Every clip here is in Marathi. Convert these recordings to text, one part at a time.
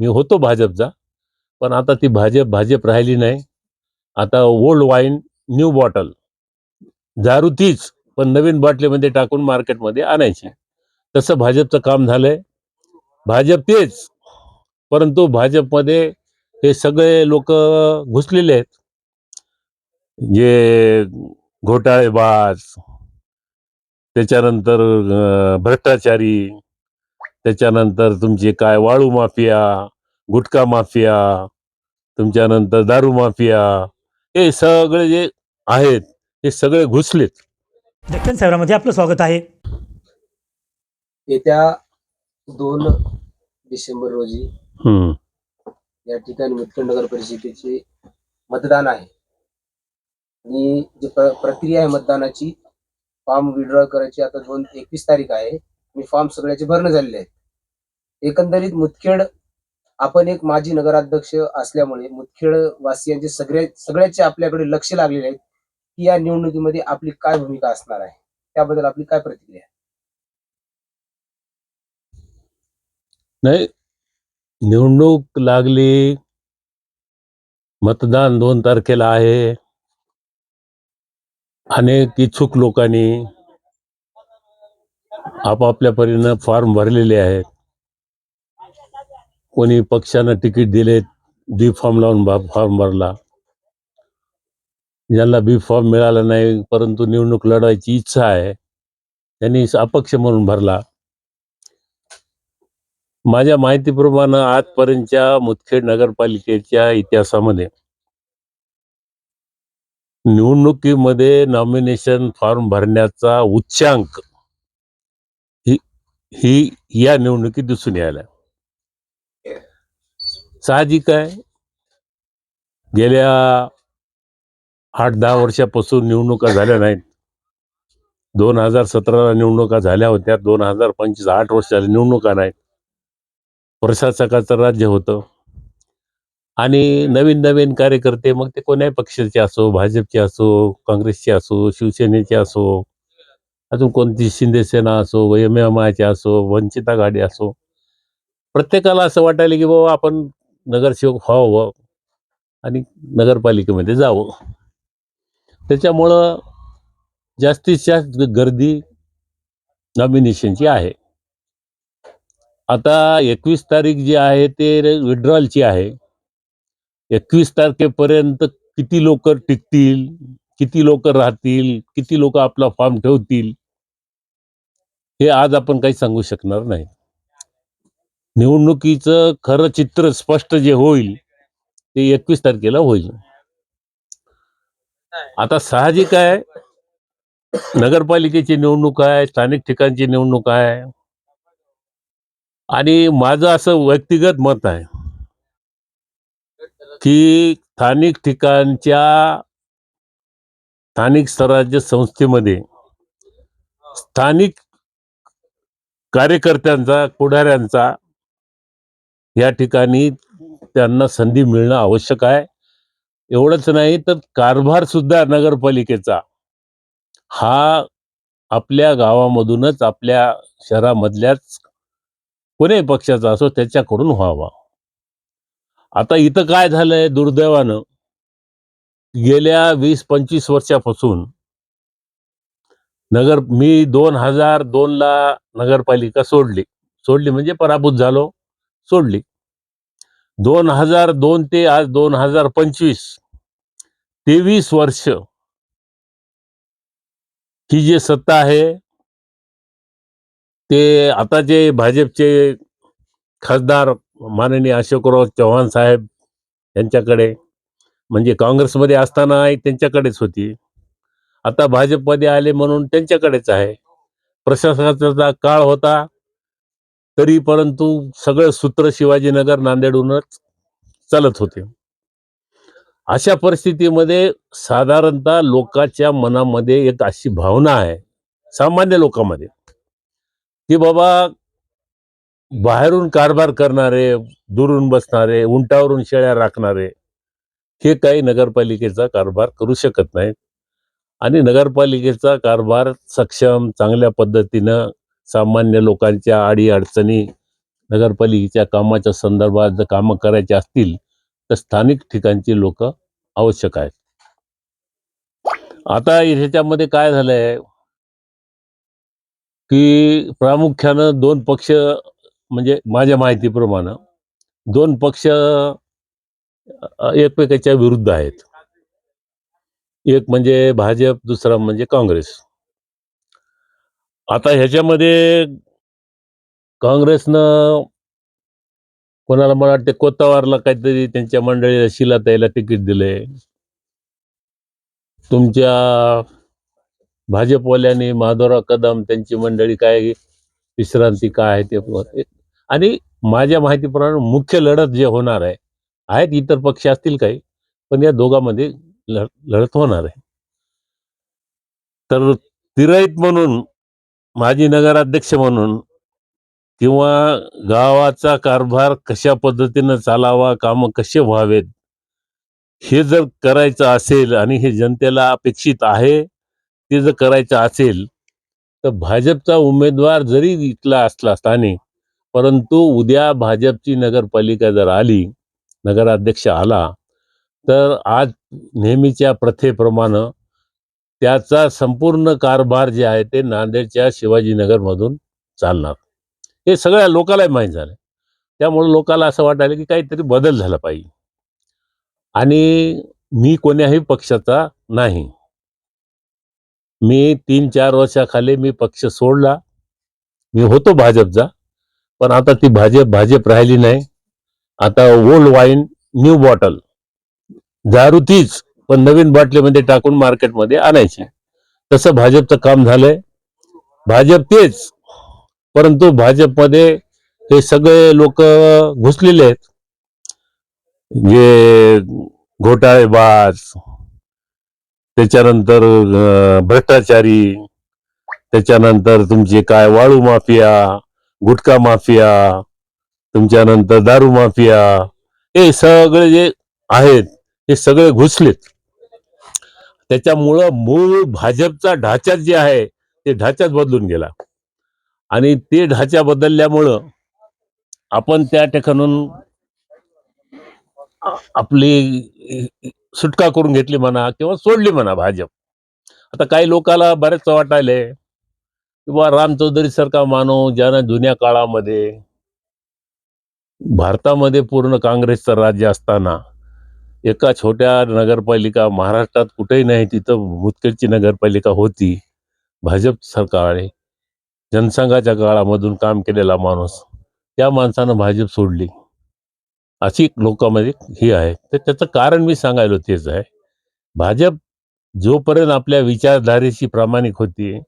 मी होतो भाजपचा पण आता ती भाजप भाजप राहिली नाही. आता ओल्ड वाईन न्यू बॉटल दारू तीच पण नवीन बाटलीमध्ये टाकून मार्केटमध्ये आणायची. तसं भाजपचं काम झालंय. भाजप तेच परंतु भाजपमध्ये हे सगळे लोक घुसलेले आहेत. जे घोटाळेबाज त्याच्यानंतर भ्रष्टाचारी त्याच्यानंतर तुमचे काय वाळू माफिया गुटखा माफिया तुमच्यानंतर दारू माफिया हे सगळे जे आहेत हे सगळे घुसलेत. दक्षिण शहरामध्ये आपलं स्वागत आहे. येत्या दोन डिसेंबर रोजी हम्म. या ठिकाणी मुदखेड नगर परिषदेचे मतदान आहे. आणि जी प्र- प्रक्रिया आहे मतदानाची फॉर्म विड्रॉ करायची आता दोन एकवीस तारीख आहे. मी फॉर्म सगळ्याचे भरणं झालेले आहेत. एकंदरीत मुदखेड आपण एक माजी नगराध्यक्ष असल्यामुळे मुदखेड वासियांचे सगळे सगळ्याचे आपल्याकडे लक्ष लागलेले आहेत की या निवडणुकीमध्ये आपली काय भूमिका असणार आहे. त्याबद्दल आपली काय प्रतिक्रिया आहे? नाही निवडणूक लागली मतदान दोन तारखेला आहे. अनेक इच्छुक लोकांनी आपापल्या परीनं फॉर्म भरलेले आहेत. कोणी पक्षानं तिकीट दिले बी फॉर्म लावून बा फॉर्म भरला. ज्यांना बी फॉर्म मिळाला नाही परंतु निवडणूक लढवायची इच्छा आहे त्यांनी अपक्ष म्हणून भरला. माझ्या माहितीप्रमाणे आजपर्यंतच्या मुदखेड नगरपालिकेच्या इतिहासामध्ये निवडणुकीमध्ये नॉमिनेशन फॉर्म भरण्याचा उच्चांक ही या निवडणुकीत दिसून यायला. साहजिक आहे. गेल्या आठ दहा वर्षापासून निवडणुका झाल्या नाहीत. दोन हजार सतराला निवडणुका झाल्या होत्या. दोन हजार पंचवीस आठ वर्ष झाली निवडणुका नाहीत. प्रशासकाचं राज्य होतं. आणि नवीन नवीन कार्यकर्ते मग ते कोण्याही पक्षाचे असो भाजपचे असो काँग्रेसचे असो शिवसेनेचे असो अजून कोणती शिंदेसेना असो एम एम आयचे असो वंचित आघाडी असो प्रत्येकाला असं वाटायला की बाबा आपण नगरसेवक व्हावं आणि नगरपालिकेमध्ये जावं. त्याच्यामुळं जास्तीत जास्त गर्दी नॉमिनेशनची आहे. आता एकवीस तारीख जी आहे ते विड्रॉलची आहे. एकवीस तारखेपर्यंत किती लोक टिकतील किती लोक राहतील किती लोक आपला फॉर्म ठेवतील हे आज आपण काही सांगू शकणार नाही. निवडणुकीचं खरं चित्र स्पष्ट जे होईल ते एकवीस तारखेला होईल. आता साहजिक आहे नगरपालिकेची निवडणूक आहे स्थानिक ठिकाणची निवडणूक आहे. आणि माझं असं व्यक्तिगत मत आहे की स्थानिक ठिकाणच्या स्थानिक स्वराज्य संस्थेमध्ये स्थानिक कार्यकर्त्यांचा पुढाऱ्यांचा या ठिकाणी त्यांना संधी मिळणं आवश्यक आहे. एवढंच नाही तर कारभार सुद्धा नगरपालिकेचा. हा आपल्या गावामधूनच आपल्या शहरामधल्याच कोणी पक्षाचा असो त्याच्याकडून व्हावा. आता इथं काय झालंय दुर्दैवानं? गेल्या वीस पंचवीस वर्षापासून नगर मी दोन हजार दोनला नगरपालिका सोडली. सोडली म्हणजे पराभूत झालो. सोडली. दोन हजार दोन ते आज दोन हजार पंचवीस. तेवीस वर्ष ही जी सत्ता आहे ते आताचे भाजपचे खासदार माननीय अशोकराव चव्हाण साहेब यांच्याकडे म्हणजे काँग्रेसमध्ये असताना त्यांच्याकडेच होती. आता भाजपमध्ये आले म्हणून त्यांच्याकडेच आहे. प्रशासनाचा काळ होता तरी परंतु सगळं सूत्र शिवाजीनगर नांदेडहूनच चालत होते. अशा परिस्थितीमध्ये साधारणतः लोकांच्या मनामध्ये एक अशी भावना आहे सामान्य लोकांमध्ये की बाबा बाहेरून कारभार करणारे दुरून बसणारे उंटावरून शेळ्या राखणारे हे काही नगरपालिकेचा कारभार करू शकत नाहीत. आणि नगरपालिकेचा कारभार सक्षम चांगल्या पद्धतीनं सामान्य लोकांच्या आडी अडचणी नगरपालिकेच्या कामाच्या संदर्भात जर कामं करायची असतील तर स्थानिक ठिकाणची लोक आवश्यक आहेत. आता ह्याच्यामध्ये काय झालंय? की प्रामुख्यानं दोन पक्ष म्हणजे माझ्या माहितीप्रमाणे दोन पक्ष एकमेकाच्या विरुद्ध आहेत. एक म्हणजे भाजप दुसरा म्हणजे काँग्रेस. आता ह्याच्यामध्ये काँग्रेसनं कोणाला मला वाटते कोतावारला काहीतरी त्यांच्या मंडळीला शिलाताईला तिकीट दिले तुमच्या भाजपवाल्यांनी माधवराव कदम त्यांची मंडळी काय विश्रांती काय आहे ते आणि माझ्या माहितीप्रमाणे मुख्य लढत जे होणार आहे आहेत इतर पक्ष असतील काही पण या दोघांमध्ये लढ लढत होणार आहे. तर तिराईत म्हणून माजी नगराध्यक्ष म्हणून किंवा गावाचा कारभार कशा पद्धतीनं चालावा कामं कसे व्हावेत हे जर करायचं असेल आणि हे जनतेला अपेक्षित आहे ते जर करायचं असेल तर भाजपचा उमेदवार जरी इथला असला स्थानिक परंतु उद्या भाजपची नगरपालिका जर आली नगराध्यक्ष आला तर आज नेहमीच्या प्रथेप्रमाणे त्याचा संपूर्ण कारभार जे आहे ते नांदेडच्या शिवाजीनगरमधून चालणार. हे सगळ्या लोकांनाही माहीत झालं. त्यामुळे लोकाला असं वाटायला की काहीतरी बदल झाला पाहिजे. आणि मी कोण्याही पक्षाचा नाही. मी तीन चार वर्षाखाली मी पक्ष सोडला. मी होतो भाजपचा. पण आता ती भाजप भाजप राहिली नाही. आता ओल्ड वाईन न्यू बॉटल दारू पण नवीन बाटलीमध्ये टाकून मार्केटमध्ये आणायची. तसं भाजपचं काम झालंय. भाजप तेच परंतु भाजपमध्ये हे सगळे लोक घुसलेले आहेत. जे घोटाळेबाज त्याच्यानंतर भ्रष्टाचारी त्याच्यानंतर तुमचे काय वाळू माफिया गुटखा माफिया तुमच्यानंतर दारू माफिया हे सगळे जे आहेत हे सगळे घुसलेत. त्याच्यामुळं मूळ भाजपचा ढाचा जे आहे ते ढाचाच बदलून गेला. आणि ते ढाचा बदलल्यामुळं आपण त्या ठिकाणून आपली सुटका करून घेतली म्हणा किंवा सोडली म्हणा भाजप. आता काही लोकाला बरेच वाटायले किंवा राम चौधरी सारखा ज्यानं जुन्या काळामध्ये भारतामध्ये पूर्ण काँग्रेसचं राज्य असताना एका छोट्या नगरपालिका महाराष्ट्रात कुठेही नाही तिथं मुतखेडची नगरपालिका होती भाजप सरकारने. जनसंघाच्या काळामधून काम केलेला माणूस त्या माणसानं भाजप सोडली. अशी लोकांमध्ये ही आहे. तर त्याचं कारण मी सांगायलो तेच आहे. भाजप जोपर्यंत आपल्या विचारधारेशी प्रामाणिक होती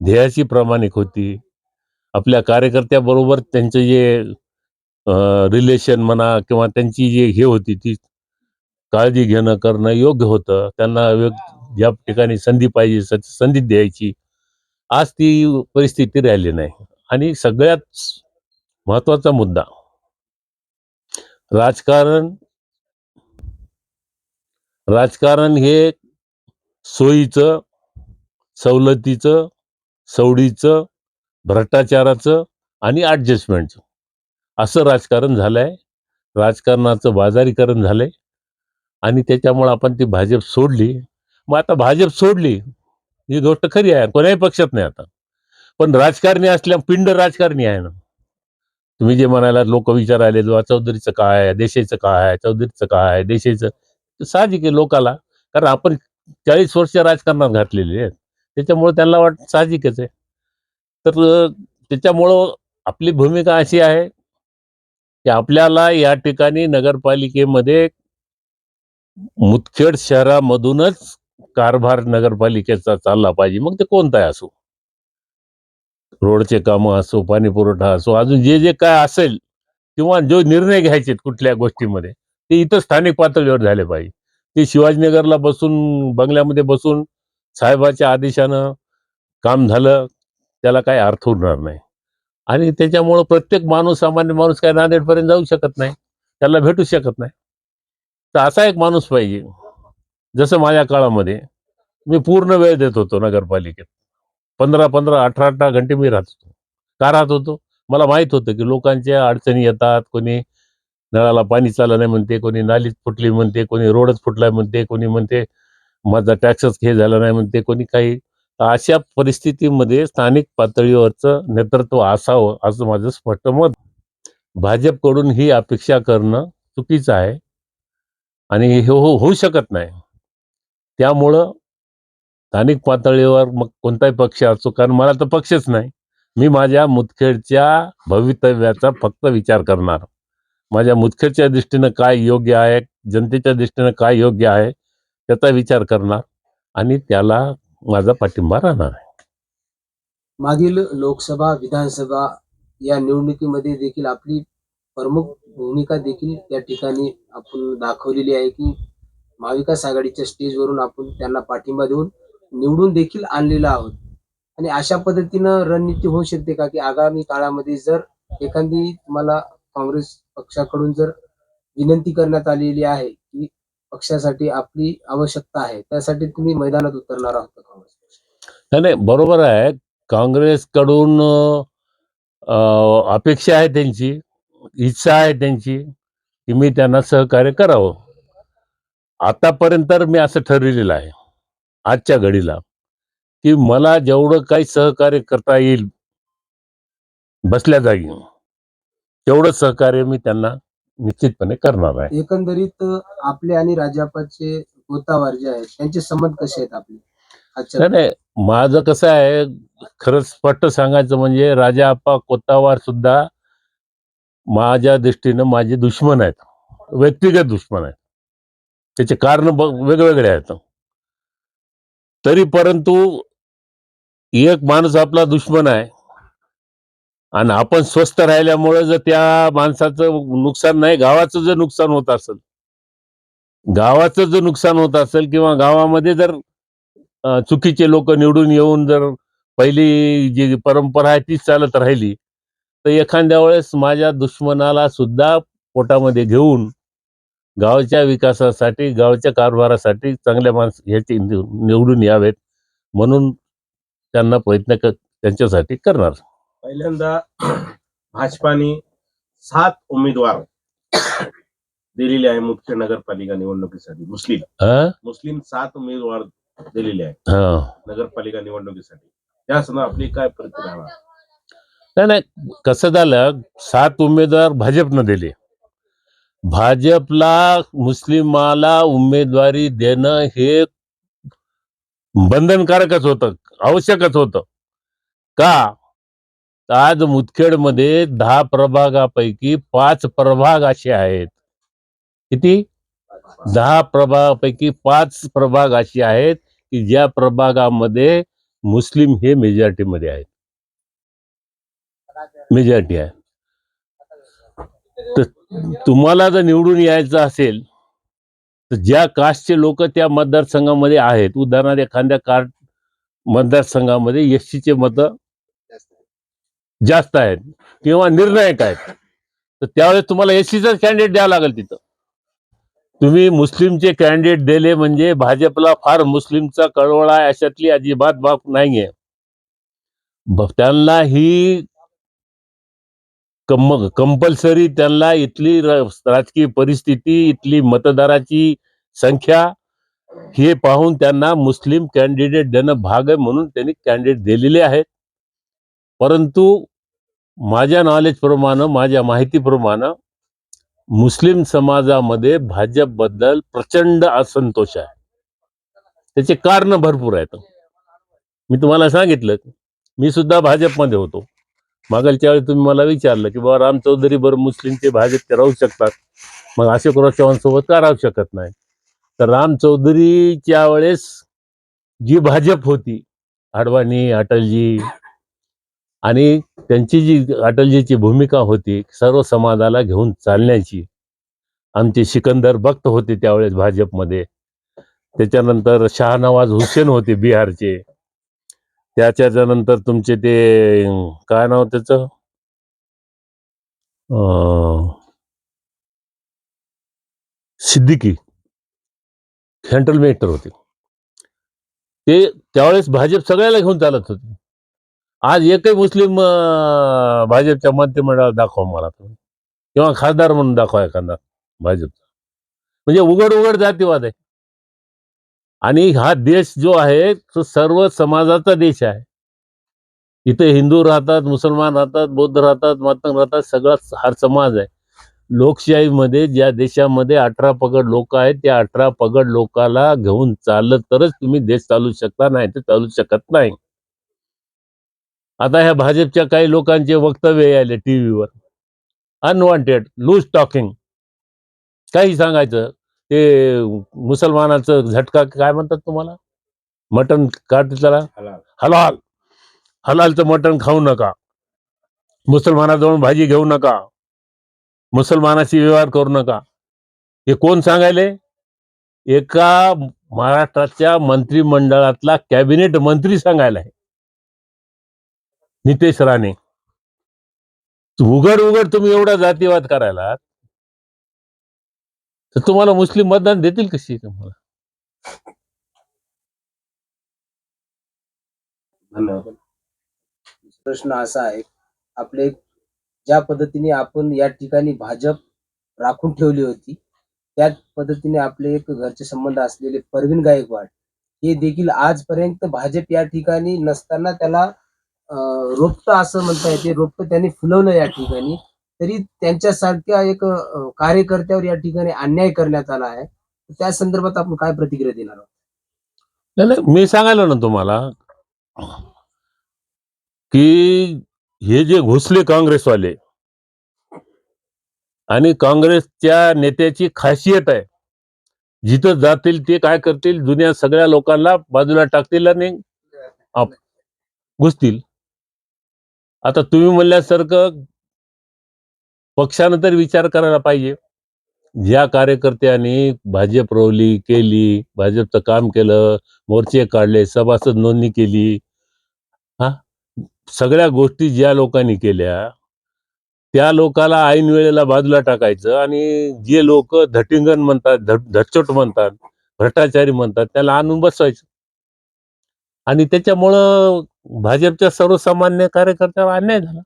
ध्येयाशी प्रामाणिक होती आपल्या कार्यकर्त्याबरोबर त्यांचं जे रिलेशन म्हणा किंवा त्यांची जी हे होती ती काळजी घेणं करणं योग्य होतं. त्यांना ज्या ठिकाणी संधी पाहिजे संधी द्यायची. आज ती परिस्थिती राहिली नाही. आणि सगळ्यात महत्त्वाचा मुद्दा. राजकारण राजकारण हे सोयीचं सवलतीचं सवडीचं भ्रष्टाचाराचं आणि ॲडजस्टमेंटचं असं राजकारण झालंय. राजकारणाचं बाजारीकरण झालंय. आणि त्याच्यामुळे आपण ती भाजप सोडली. मग आता भाजप सोडली ही गोष्ट खरी आहे कोण्याही पक्षात नाही आता. पण राजकारणी असल्या पिंड राजकारणी आहे ना. तुम्ही जे म्हणायला लोक विचारायले "बुवा, चौधरीचं काय आहे? देशाचं काय आहे? चौधरीचं काय आहे? देशाचं साहजिक आहे लोकाला कारण आपण चाळीस वर्ष राजकारणात घातलेली आहेत. त्याच्यामुळे त्यांना वाट साहजिकच आहे. तर त्याच्यामुळं आपली भूमिका अशी आहे की आपल्याला या ठिकाणी नगरपालिकेमध्ये मुदखेड शहरामधूनच कारभार नगरपालिकेचा चालला पाहिजे. मग ते कोणताही असो. रोडचे कामं असो पाणी पुरवठा असो अजून जे जे काय असेल किंवा जो निर्णय घ्यायचे कुठल्या गोष्टीमध्ये ते इथं स्थानिक पातळीवर झाले पाहिजे. ते शिवाजीनगरला बसून बंगल्यामध्ये बसून साहेबाच्या आदेशानं काम झालं त्याला काही अर्थ उरणार नाही. आणि त्याच्यामुळं प्रत्येक माणूस सामान्य माणूस काय नांदेडपर्यंत जाऊ शकत नाही. त्याला भेटू शकत नाही. तर असा एक माणूस पाहिजे. जसं माझ्या काळामध्ये मी पूर्ण वेळ देत होतो नगरपालिकेत. पंधरा पंधरा अठरा अठरा घंटे मी राहत होतो. का राहत होतो? मला माहीत होतं की लोकांच्या अडचणी येतात कोणी नळाला पाणी चाललं नाही म्हणते कोणी नालीच फुटली म्हणते कोणी रोडच फुटलाय म्हणते कोणी म्हणते माझा टॅक्सच हे झाला नाही म्हणते कोणी काही. अशा परिस्थितीमध्ये स्थानिक पातळीवरचं नेतृत्व असावं असं माझं स्पष्ट मत. भाजपकडून ही अपेक्षा करणं चुकीचं आहे. आणि हे हो होऊ शकत नाही. त्यामुळं स्थानिक पातळीवर मग कोणताही पक्ष असो कारण मला तर पक्षच नाही. मी माझ्या मुदखेडच्या भवितव्याचा फक्त विचार करणार. माझ्या मुदखेडच्या दृष्टीनं काय योग्य आहे जनतेच्या दृष्टीनं काय योग्य आहे त्याचा विचार करणार आणि त्याला माझा पाठिंबा राहणार आहे. मागील लोकसभा विधानसभा या निवडणुकीमध्ये देखील आपली प्रमुख भूमिका देखील त्या ठिकाणी आपण दाखवलेली आहे की महाविकास आघाडीच्या स्टेजवरून आपण त्यांना पाठिंबा देऊन निवडून देखील आणलेला आहोत. आणि अशा पद्धतीनं रणनीती होऊ शकते का? की आगामी काळामध्ये जर एखादी तुम्हाला काँग्रेस पक्षाकडून जर विनंती करण्यात आलेली आहे की पक्षासाठी आपली आवश्यकता आहे त्यासाठी तुम्ही मैदानात उतरणार आहात काँग्रेस नाही बरोबर आहे. काँग्रेसकडून अपेक्षा आहे त्यांची. इच्छा आहे त्यांची की मी त्यांना सहकार्य करावं. आतापर्यंत तर मी असं ठरविलेलं आहे आजच्या घडीला की मला जेवढं काही सहकार्य करता येईल बसल्या जागी तेवढं सहकार्य मी त्यांना निश्चितपणे करणार आहे. एकंदरीत आपले आणि राजापाचे गोतावार जे आहेत त्यांचे संबंध कसे आहेत आपले? नाही नाही माझं कसं आहे खरंच स्पष्ट सांगायचं म्हणजे राजा आप्पा कोतावार सुद्धा माझ्या दृष्टीनं माझे दुश्मन आहेत. व्यक्तिगत दुश्मन आहेत. त्याचे कारण वेगवेगळे आहेत. तरी परंतु एक माणूस आपला दुश्मन आहे. आणि आपण स्वस्त राहिल्यामुळे जर त्या माणसाचं नुकसान नाही गावाचं जर नुकसान होत असेल गावाचं जर नुकसान होत असेल किंवा गावामध्ये जर चुकीचे लोक निवडून येऊन जर पहिली जी परंपरा आहे तीच चालत राहिली तर एखाद्या वेळेस माझ्या दुश्मनाला सुद्धा पोटामध्ये घेऊन गावच्या विकासासाठी गावच्या कारभारासाठी चांगल्या माणस ह्याचे निवडून यावेत म्हणून त्यांना प्रयत्न क त्यांच्यासाठी करणार पहिल्यांदा भाजपाने सात उमेदवार दिलेले आहे मुख्य नगरपालिका निवडणुकीसाठी मुस्लिम? मुस्लिम सात उमेदवार दिलेले आहेत हा. नगरपालिका निवडणुकीसाठी त्या आपली काय प्रतिक्रिया आहे? नाही नाही कसं झालं सात उमेदवार भाजपनं दिले. भाजपला मुस्लिमाला उमेदवारी देणं हे बंधनकारकच होतं आवश्यकच होतं. का? आज मुदखेडमध्ये दहा प्रभागापैकी पाच प्रभाग असे आहेत. किती? दहा प्रभागापैकी पाच प्रभाग असे आहेत की ज्या प्रभागामध्ये मुस्लिम हे मेजॉरिटीमध्ये आहेत. मेजॉरिटी आहे. तर तुम्हाला जर निवडून यायचं असेल तर ज्या कास्टचे लोक त्या मतदारसंघामध्ये आहेत उदाहरणार्थ एखाद्या कार्ड मतदारसंघामध्ये एसटीचे मतं जास्त आहेत किंवा निर्णायक आहेत तर त्यावेळेस तुम्हाला एसटीचाच कॅन्डिडेट द्यावं लागेल तिथं. तुम्ही मुस्लिमचे कॅन्डिडेट दिले म्हणजे भाजपला फार मुस्लिमचा कळवळा आहे अशातली अजिबात बाब नाहीये. आहे त्यांना ही कम कंपल्सरी त्यांना इथली राजकीय परिस्थिती इथली मतदाराची संख्या हे पाहून त्यांना मुस्लिम कॅन्डिडेट देणं भाग आहे म्हणून त्यांनी कॅन्डिडेट दिलेले आहेत. परंतु माझ्या नॉलेजप्रमाणे माझ्या माहितीप्रमाणे मुस्लिम समाजामध्ये भाजपबद्दल प्रचंड असंतोष आहे. त्याचे कारण भरपूर आहेत. मी तुम्हाला सांगितलं मी सुद्धा भाजपमध्ये होतो. मागलच्या वेळी तुम्ही मला विचारलं की बाबा राम चौधरी बरं मुस्लिमचे भाजपचे राहू शकतात. मग अशोकराव चव्हाणसोबत का राहू शकत नाही? तर राम चौधरीच्या वेळेस जी भाजप होती अडवाणी अटलजी आणि त्यांची जी अटलजीची भूमिका होती सर्व समाजाला घेऊन चालण्याची आमचे सिकंदर भक्त होते त्यावेळेस भाजपमध्ये. त्याच्यानंतर शहानवाज हुसेन होते बिहारचे. त्याच्या नंतर तुमचे ते काय नाव त्याचं? अं, सिद्दीकी. सेंट्रल मिनिस्टर होते. ते त्यावेळेस भाजप सगळ्याला घेऊन चालत होते. आज एकही मुस्लिम भाजपच्या मंत्रिमंडळात दाखवा मला तुम्ही. किंवा खासदार म्हणून दाखवा एखादा भाजपचा. म्हणजे उघड उघड जातीवाद आहे. आणि हा देश जो आहे तो सर्व समाजाचा देश आहे. इथे हिंदू राहतात मुसलमान राहतात बौद्ध राहतात मातंग राहतात सगळा हर समाज आहे. लोकशाहीमध्ये ज्या देशामध्ये अठरा पगड लोक आहेत त्या अठरा पगड लोकाला घेऊन चाललं तरच तुम्ही देश चालू शकता नाही तर चालू शकत नाही. आता ह्या भाजपच्या काही लोकांचे वक्तव्य आले टीव्हीवर. अनवॉन्टेड लूज टॉकिंग काही सांगायचं? ते मुसलमानाचं झटका काय म्हणतात तुम्हाला? मटन काट त्याला हलाल. हलाल. हलालचं मटण खाऊ नका. मुसलमानाजवळ भाजी घेऊ नका. मुसलमानाशी व्यवहार करू नका. हे कोण सांगायले? एका महाराष्ट्राच्या मंत्रिमंडळातला कॅबिनेट मंत्री सांगायला आहे. नितेश राणे. उघड उघड तुम्ही एवढा जातीवाद करायला तर तुम्हाला मुस्लिम मतदान देतील कशी तुम्हाला धन्यवाद. प्रश्न असा आहे आपले ज्या पद्धतीने आपण या ठिकाणी भाजप राखून ठेवली होती त्याच पद्धतीने आपले एक घरचे संबंध असलेले परवीन गायकवाड हे देखील आजपर्यंत भाजप या ठिकाणी नसताना त्याला रोपट रोपटं असं म्हणता येते रोपटं त्यांनी फुलवलं या ठिकाणी. तरी त्यांच्यासारख्या एक कार्यकर्त्यावर या ठिकाणी अन्याय करण्यात आला आहे. त्या संदर्भात आपण काय प्रतिक्रिया देणार आहोत? नाही मी सांगायला ना तुम्हाला की हे जे घुसले काँग्रेसवाले आणि काँग्रेसच्या नेत्याची खासियत आहे जिथं जातील ते काय करतील जुन्या सगळ्या लोकांना बाजूला टाकतील आणि घुसतील. आता तुम्ही म्हणल्यासारखं पक्षानं तर विचार करायला पाहिजे. ज्या कार्यकर्त्यांनी भाजप रोवली केली भाजपचं काम केलं मोर्चे काढले सभासद नोंदणी केली हा? सगळ्या गोष्टी ज्या लोकांनी केल्या त्या लोकाला ऐन वेळेला बाजूला टाकायचं आणि जे लोक धटिंगण म्हणतात धट- धटचोट म्हणतात भ्रष्टाचारी म्हणतात त्याला आणून बसवायचं. आणि त्याच्यामुळं भाजपच्या सर्वसामान्य कार्यकर्त्यावर अन्याय झाला.